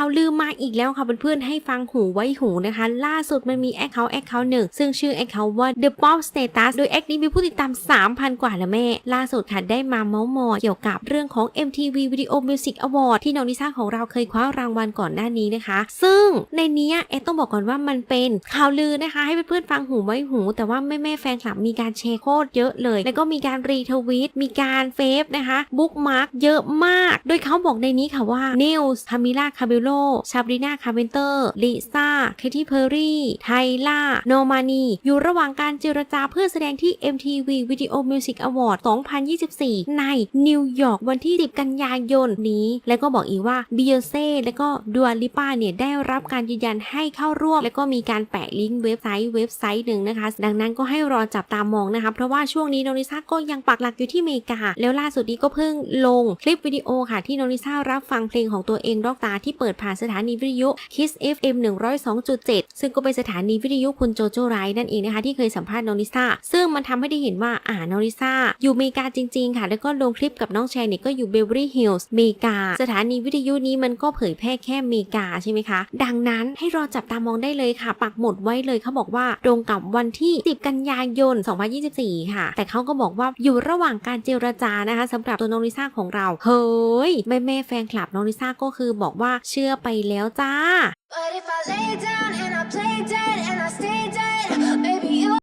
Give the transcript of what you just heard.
าวลือมาอีกแล้วค่ะเพื่อนๆให้ฟังหูไว้หูนะคะ ล่าสุดมันมีแอคเคาท์แอคเคาท์หนึ่งซึ่งชื่อแอคเคาท์ว่า The Pop Status โดยแอคนี้มีผู้ติดตาม 3,000 กว่าแล้วแม่ ล่าสุดค่ะได้มาเมาส์มอยเกี่ยวกับเรื่องของ MTV Video Music Award ที่น้องนิซ่าของเราเคยคว้ารางวัลก่อนหน้านี้นะคะ ซึ่งในนี้แอคต้องบอกก่อนว่ามันเป็นข่าวลือนะคะ ให้เพื่อนๆฟังหูไว้หู แต่ว่าแม่ๆแฟนคลับมีการแชร์โคตรเยอะเลย แล้วก็มีการรีทวีตมีการเฟฟนะคะบุ๊กมาร์กเยอะมาก โดยเขาบอกในนี้ค่ะว่านิวส์คามิล่าคาเบโลชาบรีนาคาเวนเตอร์ลิซ่าเคที่เพอร์รี่ ไทล่า โนมานี อยู่ระหว่างการเจรจาเพื่อแสดงที่ MTV Video Music Award 2024 ในนิวยอร์กวันที่ 10 กันยายนนี้ แล้วก็บอกอีกว่าเบิยเซ่และก็ดัวลิป้าเนี่ยได้รับการยืนยันให้เข้าร่วม แล้วก็มีการแปะลิงก์เว็บไซต์เว็บไซต์หนึ่งนะคะ ดังนั้นก็ให้รอจับตามองนะคะ เพราะว่าช่วงนี้โนริซ่าก็ยังปักหลักอยู่ที่อเมริกา แล้วล่าสุดนี้ก็เพิ่งลงคลิปวิดีโอค่ะที่โนริซ่ารับฟังเพลงของตัวเองรอกตาที่เปิดผ่านสถานีวิทยุ Kiss FM 102.7 ซึ่งก็เป็นสถานีวิทยุคุณโจโจไรนั่นเองนะคะที่เคยสัมภาษณ์โนริซ่า ซึ่งมันทำให้ได้เห็นว่าอ่าโนริซ่า อยู่อเมริกาจริง ๆ ค่ะ แล้วก็ลงคลิปกับน้องแชร์เนี่ยก็อยู่เบเวอรี่ฮิลส์เมกา สถานีวิทยุนี้มันก็เผยแพร่แค่เมกาใช่ไหมคะ ดังนั้นให้รอจับตามองได้เลยค่ะปักหมุดไว้เลยเขาบอกว่าตรงกับวันที่ 10 กันยายน 2024 ค่ะ แต่เขาก็บอกว่าอยู่ระหว่างการเจรจานะคะสำหรับตัวน้องลิซ่าของเรา เฮ้ยแม่แม่แฟนคลับน้องลิซ่าก็คือบอกว่าเชื่อไปแล้วจ้า